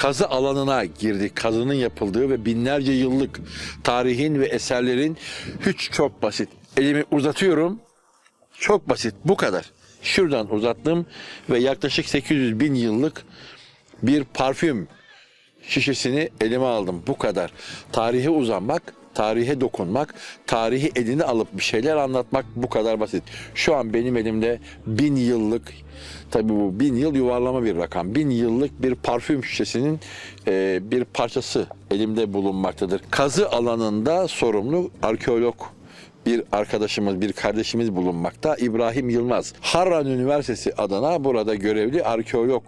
kazı alanına girdik. Kazının yapıldığı ve binlerce yıllık tarihin ve eserlerin hiç çok basit. Elimi uzatıyorum. Çok basit. Bu kadar. Şuradan uzattım ve yaklaşık 800 bin yıllık bir parfüm şişesini elime aldım. Bu kadar. Tarihe uzanmak, tarihe dokunmak, tarihi eline alıp bir şeyler anlatmak bu kadar basit. Şu an benim elimde bin yıllık, tabii bu bin yıl yuvarlama bir rakam. Bin yıllık bir parfüm şişesinin e, bir parçası elimde bulunmaktadır. Kazı alanında sorumlu arkeolog bir arkadaşımız, bir kardeşimiz bulunmakta. İbrahim Yılmaz. Harran Üniversitesi adına burada görevli arkeolog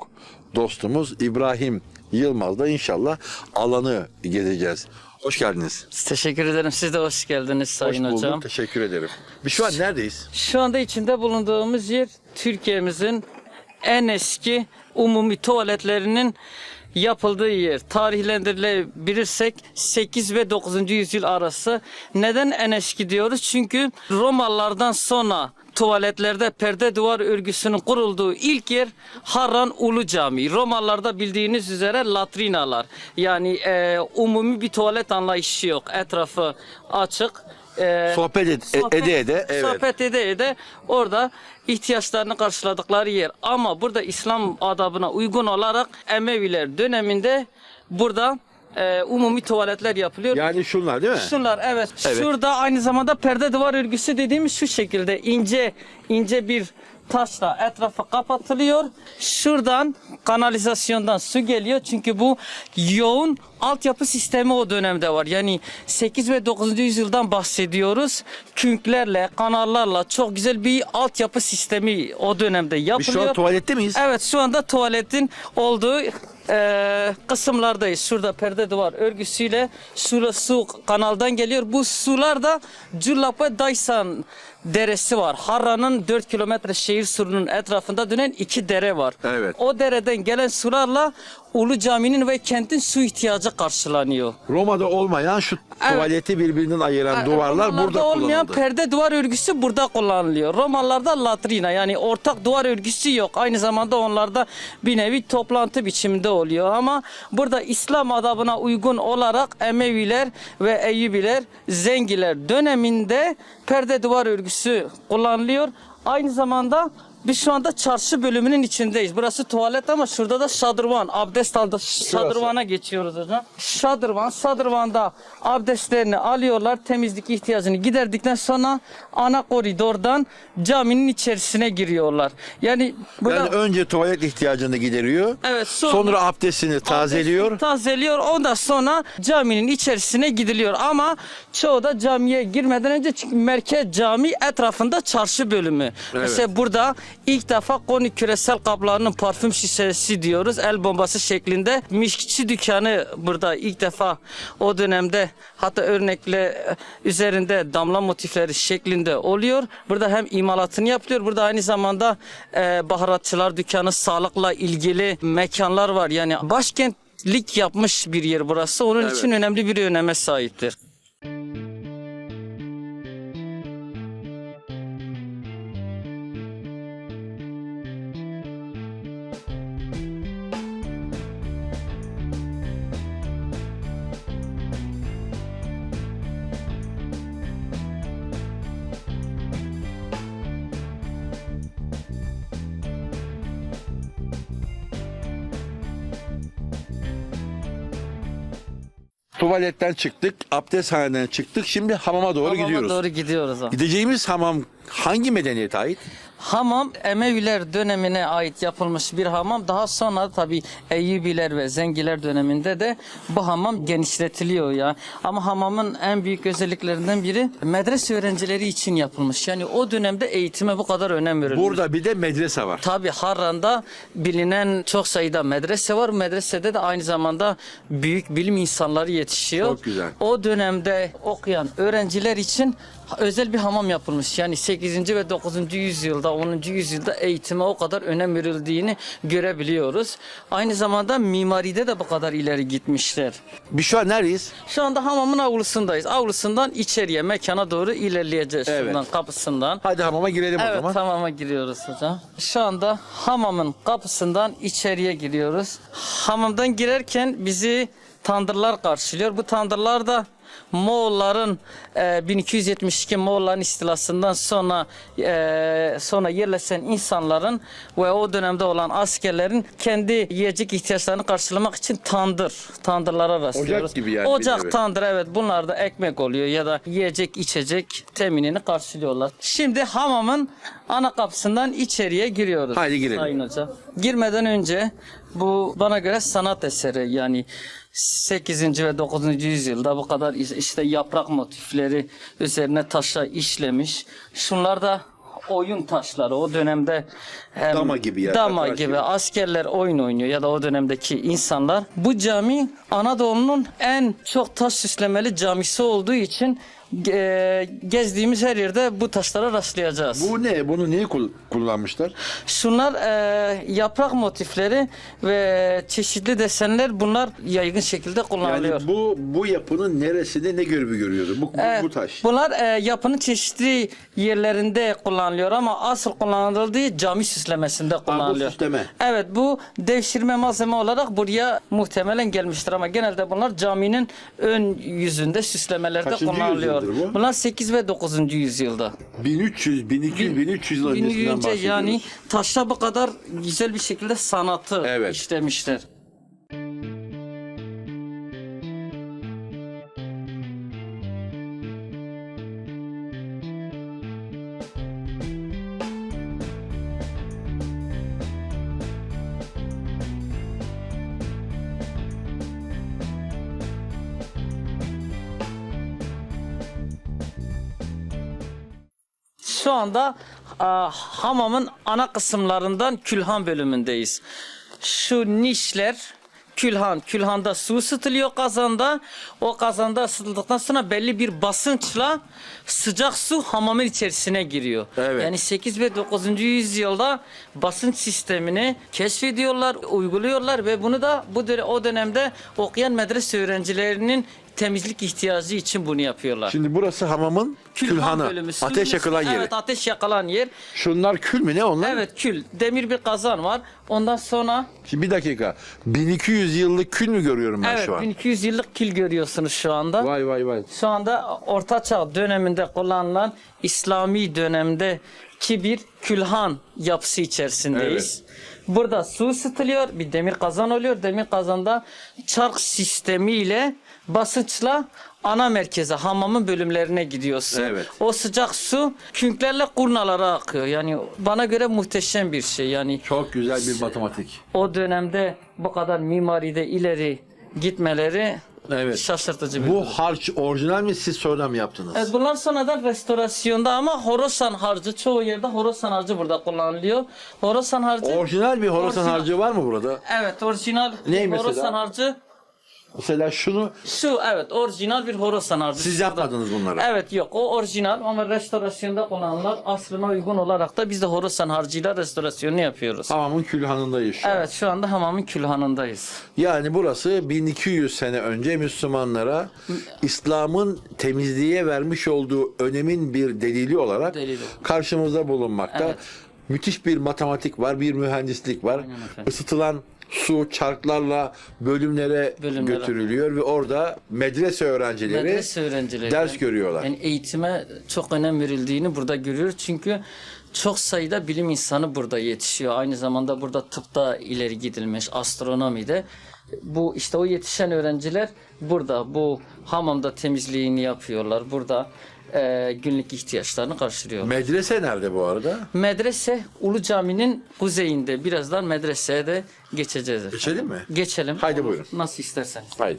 dostumuz İbrahim Yılmaz'la inşallah alanı gezeceğiz. Hoş geldiniz. Teşekkür ederim. Siz de hoş geldiniz Sayın Hoş bulduk. Hocam. Teşekkür ederim. Biz şu an neredeyiz? Şu anda içinde bulunduğumuz yer Türkiye'mizin en eski umumi tuvaletlerinin yapıldığı yer. Tarihlendirilebilirsek 8 ve 9. yüzyıl arası. Neden en eski diyoruz? Çünkü Romalılardan sonra tuvaletlerde perde duvar örgüsünün kurulduğu ilk yer Harran Ulu Camii. Romalılarda bildiğiniz üzere latrinalar. Yani e, umumi bir tuvalet anlayışı yok. Etrafı açık. E, Sohbet ed- sohbet- ede ede. Evet. Sohbet ede ede orada ihtiyaçlarını karşıladıkları yer. Ama burada İslam adabına uygun olarak Emeviler döneminde burada e, umumi tuvaletler yapılıyor. Yani şunlar değil mi? Şunlar evet. Evet. Şurada aynı zamanda perde duvar örgüsü dediğimiz şu şekilde ince ince bir taşla etrafı kapatılıyor. Şuradan kanalizasyondan su geliyor. Çünkü bu yoğun altyapı sistemi o dönemde var. Yani 8 ve 9. yüzyıldan bahsediyoruz. Künklerle, kanallarla çok güzel bir altyapı sistemi o dönemde Biz yapılıyor. şu an tuvalette miyiz? Evet şu anda tuvaletin olduğu e, kısımlardayız. Şurada perde duvar örgüsüyle su, su kanaldan geliyor. Bu sular da Cullapa Daysan deresi var. Harran'ın 4 kilometre şehir surunun etrafında dönen iki dere var. Evet. O dereden gelen sularla Ulu Cami'nin ve kentin su ihtiyacı karşılanıyor. Roma'da olmayan şu tuvaleti birbirinden ayıran duvarlar Romalılarda burada olmayan kullanıldı. perde duvar örgüsü burada kullanılıyor. Romalılarda latrina yani ortak duvar örgüsü yok. Aynı zamanda onlarda bir nevi toplantı biçiminde oluyor ama burada İslam adabına uygun olarak Emeviler ve Eyyubiler, Zengiler döneminde perde duvar örgüsü kullanılıyor. Aynı zamanda biz şu anda çarşı bölümünün içindeyiz. Burası tuvalet ama şurada da şadırvan, abdest aldı. Şadırvana geçiyoruz hocam. Şadırvan, şadırvanda abdestlerini alıyorlar. Temizlik ihtiyacını giderdikten sonra ana koridordan caminin içerisine giriyorlar. Yani burada Yani önce tuvalet ihtiyacını gideriyor. Evet, sonra- Sonra, abdestini tazeliyor. Abdestini tazeliyor. Ondan sonra caminin içerisine gidiliyor. Ama çoğu da camiye girmeden önce çünkü merkez cami etrafında çarşı bölümü. Mesela burada ilk defa konu küresel kaplarının parfüm şişesi diyoruz. El bombası şeklinde. Mişkçi dükkanı burada ilk defa o dönemde hatta örnekle üzerinde damla motifleri şeklinde oluyor. Burada hem imalatını yapılıyor. Burada aynı zamanda e, baharatçılar dükkanı, sağlıkla ilgili mekanlar var. Yani başkentlik yapmış bir yer burası. Onun için önemli bir öneme sahiptir. Tuvaletten çıktık, abdesthaneden çıktık. Şimdi hamama doğru Hamama gidiyoruz. doğru gidiyoruz. ha. Gideceğimiz hamam hangi medeniyete ait? Hamam Emeviler dönemine ait yapılmış bir hamam. Daha sonra tabi Eyyubiler ve Zengiler döneminde de bu hamam genişletiliyor ya. Ama hamamın en büyük özelliklerinden biri medrese öğrencileri için yapılmış. Yani o dönemde eğitime bu kadar önem verilmiş. Burada bir de medrese var. Tabi Harran'da bilinen çok sayıda medrese var. Medresede de aynı zamanda büyük bilim insanları yetişiyor. Çok güzel. O dönemde okuyan öğrenciler için özel bir hamam yapılmış. Yani 8. ve 9. yüzyılda 10. yüzyılda eğitime o kadar önem verildiğini görebiliyoruz. Aynı zamanda mimaride de bu kadar ileri gitmişler. Biz şu an neredeyiz? Şu anda hamamın avlusundayız. Avlusundan içeriye mekana doğru ilerleyeceğiz Evet. şuradan kapısından. Hadi hamama girelim o Evet zaman. hamama giriyoruz hocam. Şu anda hamamın kapısından içeriye giriyoruz. Hamamdan girerken bizi tandırlar karşılıyor. Bu tandırlar da Moğolların e, 1272 Moğolların istilasından sonra e, sonra yerleşen insanların ve o dönemde olan askerlerin kendi yiyecek ihtiyaçlarını karşılamak için tandır, tandırlara rastlıyoruz. gibi yani Ocak, tandır evet bunlar da ekmek oluyor ya da yiyecek içecek teminini karşılıyorlar. Şimdi hamamın ana kapısından içeriye giriyoruz. Haydi girelim. Sayın hocam. Girmeden önce bu bana göre sanat eseri yani 8. ve 9. yüzyılda bu kadar işte yaprak motifleri üzerine taşa işlemiş. Şunlar da oyun taşları o dönemde hem Dama gibi ya, dama gibi gibi. askerler oyun oynuyor ya da o dönemdeki insanlar. Bu cami Anadolu'nun en çok taş süslemeli camisi olduğu için e, gezdiğimiz her yerde bu taşlara rastlayacağız. Bu ne? Bunu niye kul- kullanmışlar? Şunlar e, yaprak motifleri ve çeşitli desenler bunlar yaygın şekilde kullanılıyor. Yani bu bu yapının neresinde ne görevi görüyordu? Bu, bu taş. Bunlar e, yapının çeşitli yerlerinde kullanılıyor ama asıl kullanıldığı cami süslemesinde kullanılıyor. süsleme. Evet bu devşirme malzeme olarak buraya muhtemelen gelmiştir ama genelde bunlar caminin ön yüzünde süslemelerde Kaçıncı kullanılıyor. Yüzyıldır bu? Bunlar 8 ve 9. yüzyılda. 1300, 1200, 1300 yıl öncesinden bahsediyoruz. yani taşla bu kadar güzel bir şekilde sanatı Evet. işlemişler. Şu anda a, hamamın ana kısımlarından külhan bölümündeyiz. Şu nişler külhan. Külhanda su ısıtılıyor kazanda. O kazanda ısıtıldıktan sonra belli bir basınçla sıcak su hamamın içerisine giriyor. Evet. Yani 8 ve 9. yüzyılda basınç sistemini keşfediyorlar, uyguluyorlar ve bunu da bu o dönemde okuyan medrese öğrencilerinin temizlik ihtiyacı için bunu yapıyorlar. Şimdi burası hamamın Külhan külhanı. bölümü, suyun Ateş yakılan yeri. Evet ateş yakılan yer. Şunlar kül mü ne onlar? Evet kül. Demir bir kazan var. Ondan sonra Şimdi bir dakika. 1200 yıllık kül mü görüyorum ben evet şu an? 1200 yıllık kil görüyorsunuz şu anda. Vay vay vay. Şu anda Orta Çağ döneminde kullanılan İslami dönemde ki bir külhan yapısı içerisindeyiz. Burada su ısıtılıyor. Bir demir kazan oluyor. Demir kazanda çark sistemiyle basınçla ana merkeze hamamın bölümlerine gidiyorsun. Evet. O sıcak su künklerle kurnalara akıyor. Yani bana göre muhteşem bir şey. Yani Çok güzel bir matematik. o dönemde bu kadar mimaride ileri gitmeleri Evet. şaşırtıcı bir Bu durum. harç orijinal mi siz sonradan mı yaptınız? Evet, bunlar sonradan restorasyonda ama Horasan harcı çoğu yerde Horasan harcı burada kullanılıyor. Horasan harcı Orijinal bir Horasan Orijinal. harcı var mı burada? Evet orijinal Ney mesela? Horasan harcı Mesela şunu şu evet orijinal bir Horasan harcı. siz yapmadınız bunları. Evet yok o orijinal ama restorasyonda kullanılan aslına uygun olarak da biz de Horasan harcıyla restorasyonunu yapıyoruz. Hamamın külhanındayız şu an. Evet şu anda hamamın külhanındayız. Yani burası 1200 sene önce Müslümanlara İslam'ın temizliğe vermiş olduğu önemin bir delili olarak Delili. karşımızda bulunmakta. Evet. Müthiş bir matematik var, bir mühendislik var. efendim. Isıtılan su çarklarla bölümlere, Bölümlere. götürülüyor ve orada medrese öğrencileri Medrese öğrencileri ders görüyorlar. Yani eğitime çok önem verildiğini burada görüyoruz. Çünkü çok sayıda bilim insanı burada yetişiyor. Aynı zamanda burada tıpta ileri gidilmiş, astronomide. Bu işte o yetişen öğrenciler burada bu hamamda temizliğini yapıyorlar. Burada e, günlük ihtiyaçlarını karşılıyorlar. Medrese nerede bu arada? Medrese Ulu Cami'nin kuzeyinde. Birazdan medreseye de geçeceğiz. efendim. Geçelim mi? Geçelim. Haydi buyurun. Nasıl isterseniz. Haydi.